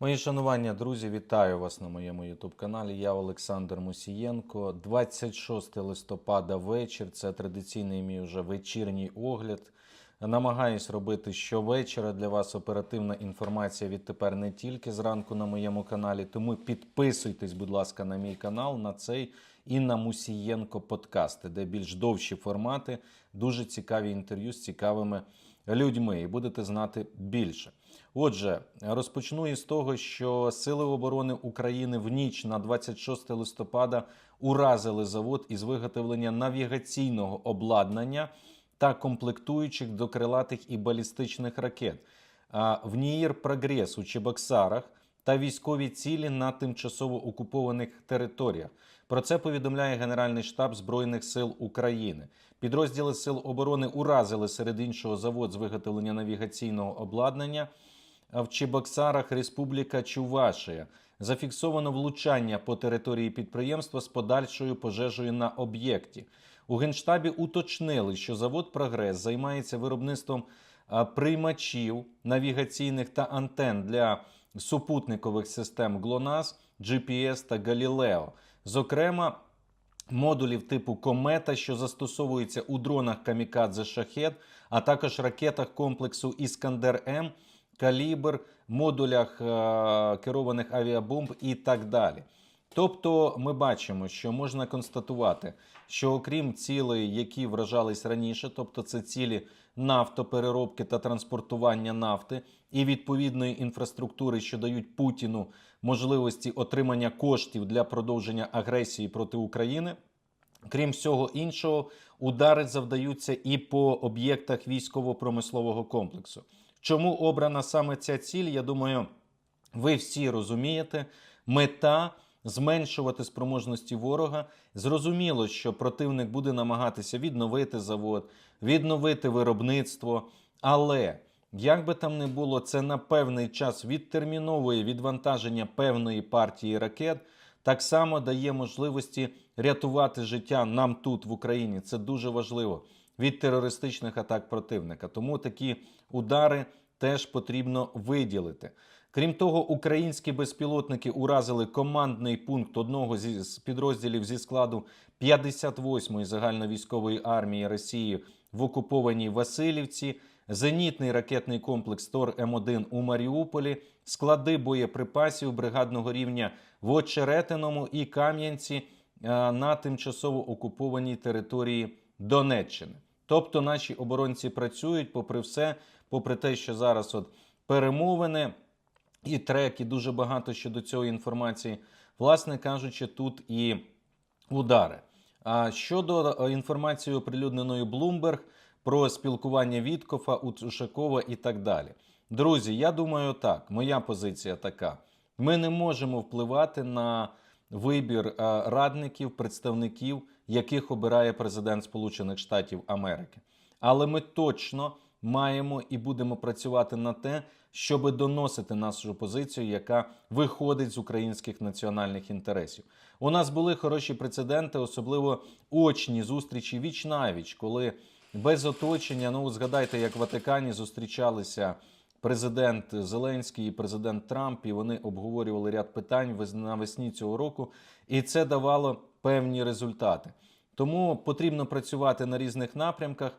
Мої шанування, друзі, вітаю вас на моєму youtube каналі. Я Олександр Мусієнко. 26 листопада вечір. Це традиційний мій вже вечірній огляд. Намагаюсь робити щовечора для вас оперативна інформація відтепер не тільки зранку на моєму каналі. Тому підписуйтесь, будь ласка, на мій канал, на цей і на Мусієнко подкасти, де більш довші формати, дуже цікаві інтерв'ю з цікавими людьми, і будете знати більше. Отже, розпочну із того, що Сили оборони України в ніч на 26 листопада уразили завод із виготовлення навігаційного обладнання та комплектуючих до крилатих і балістичних ракет. В Ніїр Прогрес у Чебоксарах та військові цілі на тимчасово окупованих територіях. Про це повідомляє Генеральний штаб Збройних сил України. Підрозділи Сил оборони уразили серед іншого завод з виготовлення навігаційного обладнання в Чебоксарах, Республіка Чувашія. Зафіксовано влучання по території підприємства з подальшою пожежею на об'єкті. У генштабі уточнили, що завод Прогрес займається виробництвом приймачів навігаційних та антен для супутникових систем ГЛОНАСС, GPS та Галілео. Зокрема, модулів типу Комета, що застосовуються у дронах Камікадзе Шахет, а також ракетах комплексу Іскандер М, Калібр, модулях е- керованих авіабомб і так далі. Тобто ми бачимо, що можна констатувати, що окрім цілей, які вражались раніше, тобто це цілі нафтопереробки та транспортування нафти і відповідної інфраструктури, що дають Путіну можливості отримання коштів для продовження агресії проти України. Крім всього іншого, удари завдаються і по об'єктах військово-промислового комплексу. Чому обрана саме ця ціль? Я думаю, ви всі розумієте. Мета зменшувати спроможності ворога. Зрозуміло, що противник буде намагатися відновити завод, відновити виробництво. Але як би там не було, це на певний час відтерміновує відвантаження певної партії ракет. Так само дає можливості рятувати життя нам тут в Україні. Це дуже важливо від терористичних атак противника. Тому такі удари теж потрібно виділити. Крім того, українські безпілотники уразили командний пункт одного з підрозділів зі складу 58-ї загальновійськової армії Росії в окупованій Васильівці, зенітний ракетний комплекс Тор М1 у Маріуполі, склади боєприпасів бригадного рівня в Очеретиному і Кам'янці е, на тимчасово окупованій території Донеччини. Тобто наші оборонці працюють, попри все, попри те, що зараз от перемовини і треки, дуже багато щодо цієї інформації. Власне кажучи, тут і удари. А щодо е, інформації, оприлюдненої Bloomberg про спілкування Віткофа, Ушакова і так далі. Друзі, я думаю, так, моя позиція така: ми не можемо впливати на вибір е, радників, представників, яких обирає президент Сполучених Штатів Америки. Але ми точно маємо і будемо працювати на те, щоб доносити нашу позицію, яка виходить з українських національних інтересів. У нас були хороші прецеденти, особливо очні зустрічі віч навіч, коли без оточення, ну згадайте, як в Ватикані зустрічалися президент Зеленський і президент Трамп, і вони обговорювали ряд питань навесні цього року, і це давало певні результати. Тому потрібно працювати на різних напрямках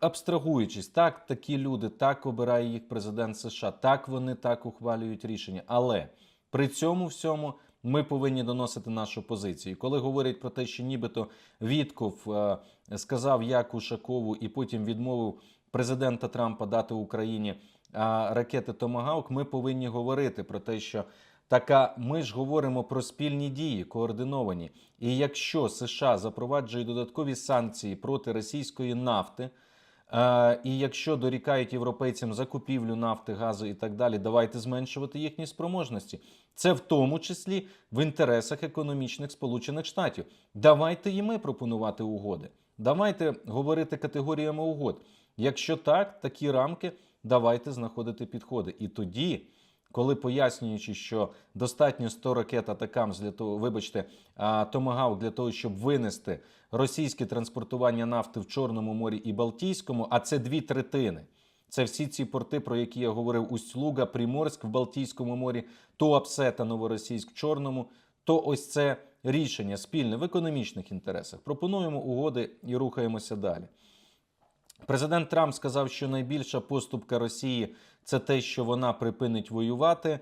абстрагуючись, так, такі люди, так обирає їх президент США, так вони так ухвалюють рішення. Але при цьому всьому ми повинні доносити нашу позицію. Коли говорять про те, що нібито Вітков е, сказав як Ушакову і потім відмовив президента Трампа дати Україні ракети Томагавк, ми повинні говорити про те, що така ми ж говоримо про спільні дії, координовані. І якщо США запроваджує додаткові санкції проти російської нафти, е, і якщо дорікають європейцям закупівлю нафти, газу і так далі, давайте зменшувати їхні спроможності. Це в тому числі в інтересах економічних Сполучених Штатів. Давайте і ми пропонувати угоди. Давайте говорити категоріями угод. Якщо так, такі рамки, давайте знаходити підходи. І тоді коли пояснюючи, що достатньо 100 ракет атакам для того, вибачте, Томагавк для того, щоб винести російське транспортування нафти в Чорному морі і Балтійському, а це дві третини. Це всі ці порти, про які я говорив: Усть-Луга, Приморськ в Балтійському морі, Туапсе та Новоросійськ в Чорному. То ось це рішення спільне в економічних інтересах. Пропонуємо угоди і рухаємося далі. Президент Трамп сказав, що найбільша поступка Росії це те, що вона припинить воювати.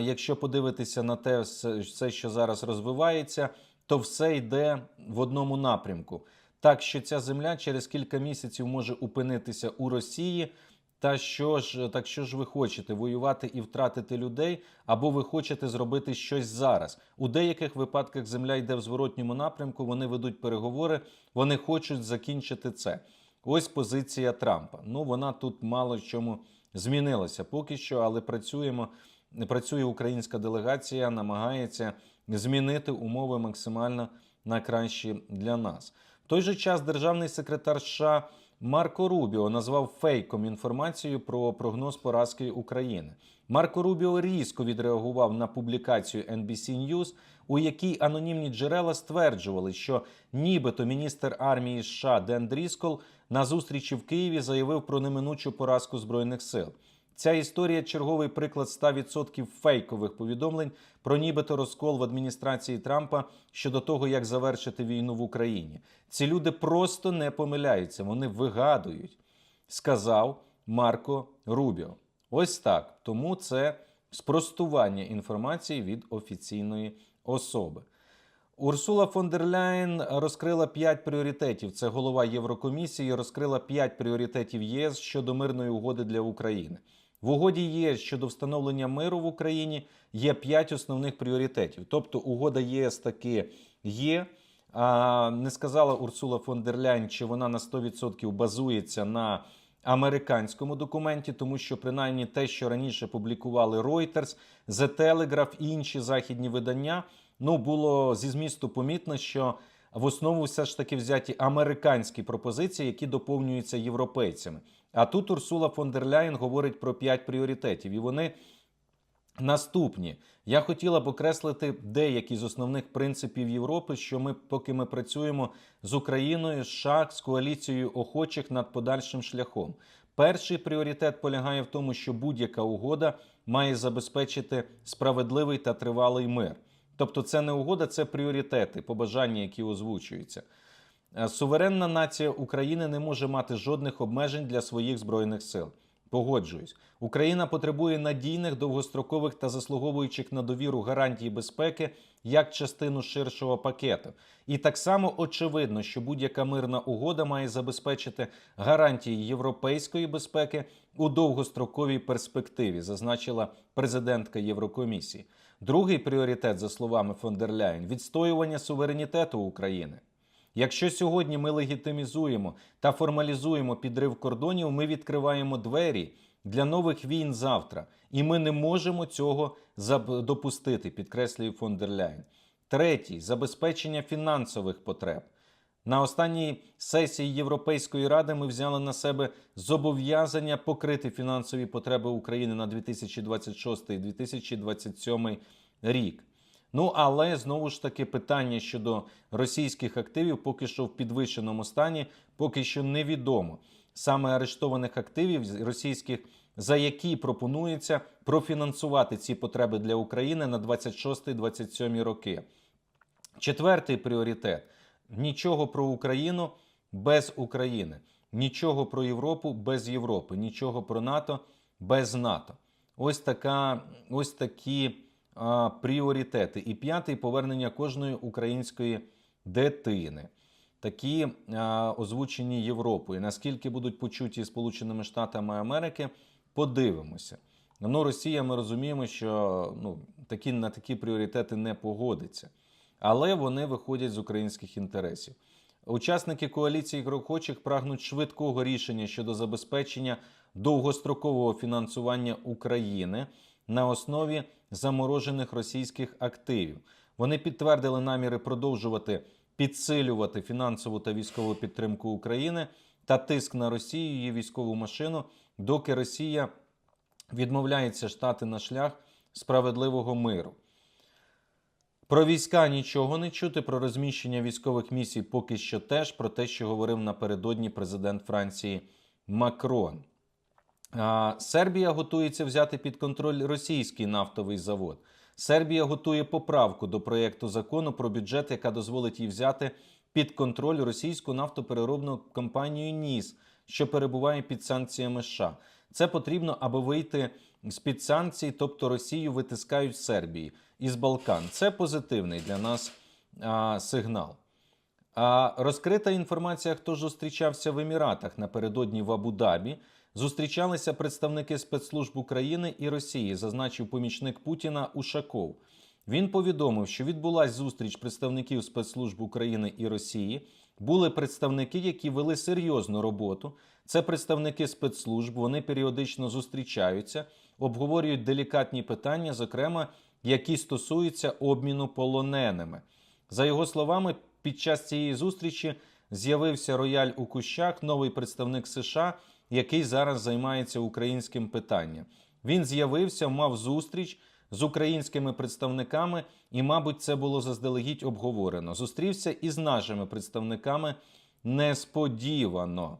Якщо подивитися на те, все, що зараз розвивається, то все йде в одному напрямку. Так що ця земля через кілька місяців може опинитися у Росії. Та що ж, так що ж ви хочете воювати і втратити людей, або ви хочете зробити щось зараз? У деяких випадках земля йде в зворотньому напрямку. Вони ведуть переговори, вони хочуть закінчити це. Ось позиція Трампа. Ну вона тут мало чому змінилася поки що, але працюємо. Працює українська делегація, намагається змінити умови максимально на кращі для нас. В той же час державний секретар США Марко Рубіо назвав фейком інформацію про прогноз поразки України. Марко Рубіо різко відреагував на публікацію NBC News, у якій анонімні джерела стверджували, що нібито міністр армії США Ден Дріскол на зустрічі в Києві заявив про неминучу поразку збройних сил. Ця історія черговий приклад 100% фейкових повідомлень про нібито розкол в адміністрації Трампа щодо того, як завершити війну в Україні. Ці люди просто не помиляються, вони вигадують, сказав Марко Рубіо. Ось так. Тому це спростування інформації від офіційної особи. Урсула фон дер Ляєн розкрила п'ять пріоритетів. Це голова Єврокомісії розкрила п'ять пріоритетів ЄС щодо мирної угоди для України. В угоді ЄС щодо встановлення миру в Україні є п'ять основних пріоритетів. Тобто, угода ЄС таки є. Не сказала Урсула фон дер Ляйн, чи вона на 100% базується на американському документі, тому що принаймні те, що раніше публікували Reuters, The Telegraph і інші західні видання, ну було зі змісту помітно, що в основу все ж таки взяті американські пропозиції, які доповнюються європейцями. А тут Урсула фон дер Ляєн говорить про п'ять пріоритетів, і вони Наступні я хотіла б окреслити деякі з основних принципів Європи, що ми, поки ми працюємо з Україною, США, з коаліцією охочих над подальшим шляхом. Перший пріоритет полягає в тому, що будь-яка угода має забезпечити справедливий та тривалий мир. Тобто, це не угода, це пріоритети, побажання, які озвучуються. Е, Суверенна нація України не може мати жодних обмежень для своїх збройних сил. Погоджуюсь, Україна потребує надійних, довгострокових та заслуговуючих на довіру гарантій безпеки як частину ширшого пакету. І так само очевидно, що будь-яка мирна угода має забезпечити гарантії європейської безпеки у довгостроковій перспективі, зазначила президентка Єврокомісії. Другий пріоритет, за словами фон дер Ляєн, відстоювання суверенітету України. Якщо сьогодні ми легітимізуємо та формалізуємо підрив кордонів, ми відкриваємо двері для нових війн завтра, і ми не можемо цього допустити, підкреслює фон дер Ляйн. Третій забезпечення фінансових потреб. На останній сесії Європейської ради ми взяли на себе зобов'язання покрити фінансові потреби України на 2026 і 2027 рік. Ну але знову ж таки питання щодо російських активів поки що в підвищеному стані, поки що невідомо саме арештованих активів російських, за які пропонується профінансувати ці потреби для України на 26-27 роки. Четвертий пріоритет: нічого про Україну без України, нічого про Європу без Європи, нічого про НАТО без НАТО. Ось така, ось такі пріоритети. І п'ятий повернення кожної української дитини. Такі а, озвучені Європою. Наскільки будуть почуті Сполученими Штатами Америки, подивимося. Ну, Росія, ми розуміємо, що ну, такі, на такі пріоритети не погодиться. Але вони виходять з українських інтересів. Учасники коаліції охочих прагнуть швидкого рішення щодо забезпечення довгострокового фінансування України на основі заморожених російських активів. Вони підтвердили наміри продовжувати підсилювати фінансову та військову підтримку України та тиск на Росію, її військову машину, доки Росія відмовляється штати на шлях справедливого миру. Про війська нічого не чути, про розміщення військових місій поки що теж, про те, що говорив напередодні президент Франції Макрон. Сербія готується взяти під контроль російський нафтовий завод. Сербія готує поправку до проєкту закону про бюджет, яка дозволить їй взяти під контроль російську нафтопереробну компанію НІС, що перебуває під санкціями США. Це потрібно, аби вийти з під санкцій, тобто Росію витискають з Сербії із Балкан. Це позитивний для нас а, сигнал. А розкрита інформація, хто зустрічався в Еміратах напередодні в Абу-Дабі. Зустрічалися представники спецслужб України і Росії, зазначив помічник Путіна Ушаков. Він повідомив, що відбулася зустріч представників спецслужб України і Росії. Були представники, які вели серйозну роботу. Це представники спецслужб. Вони періодично зустрічаються, обговорюють делікатні питання, зокрема, які стосуються обміну полоненими. За його словами, під час цієї зустрічі з'явився рояль у кущах, новий представник США, який зараз займається українським питанням. Він з'явився, мав зустріч з українськими представниками, і, мабуть, це було заздалегідь обговорено. Зустрівся із нашими представниками несподівано.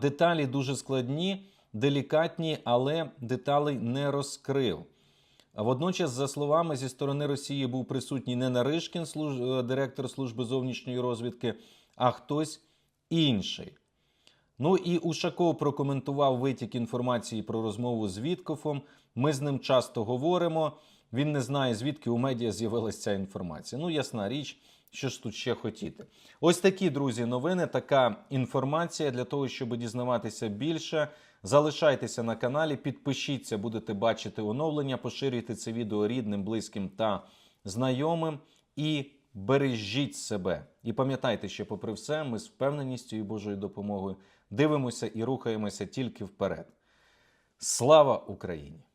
Деталі дуже складні, делікатні, але деталей не розкрив. А Водночас, за словами зі сторони Росії, був присутній не Наришкін, служ... е, директор служби зовнішньої розвідки, а хтось інший. Ну і Ушаков прокоментував витік інформації про розмову з Віткофом. Ми з ним часто говоримо. Він не знає, звідки у медіа з'явилася ця інформація. Ну, ясна річ, що ж тут ще хотіти. Ось такі, друзі, новини, така інформація для того, щоб дізнаватися більше. Залишайтеся на каналі, підпишіться, будете бачити оновлення, поширюйте це відео рідним, близьким та знайомим і бережіть себе. І пам'ятайте, що, попри все, ми з впевненістю і Божою допомогою дивимося і рухаємося тільки вперед. Слава Україні!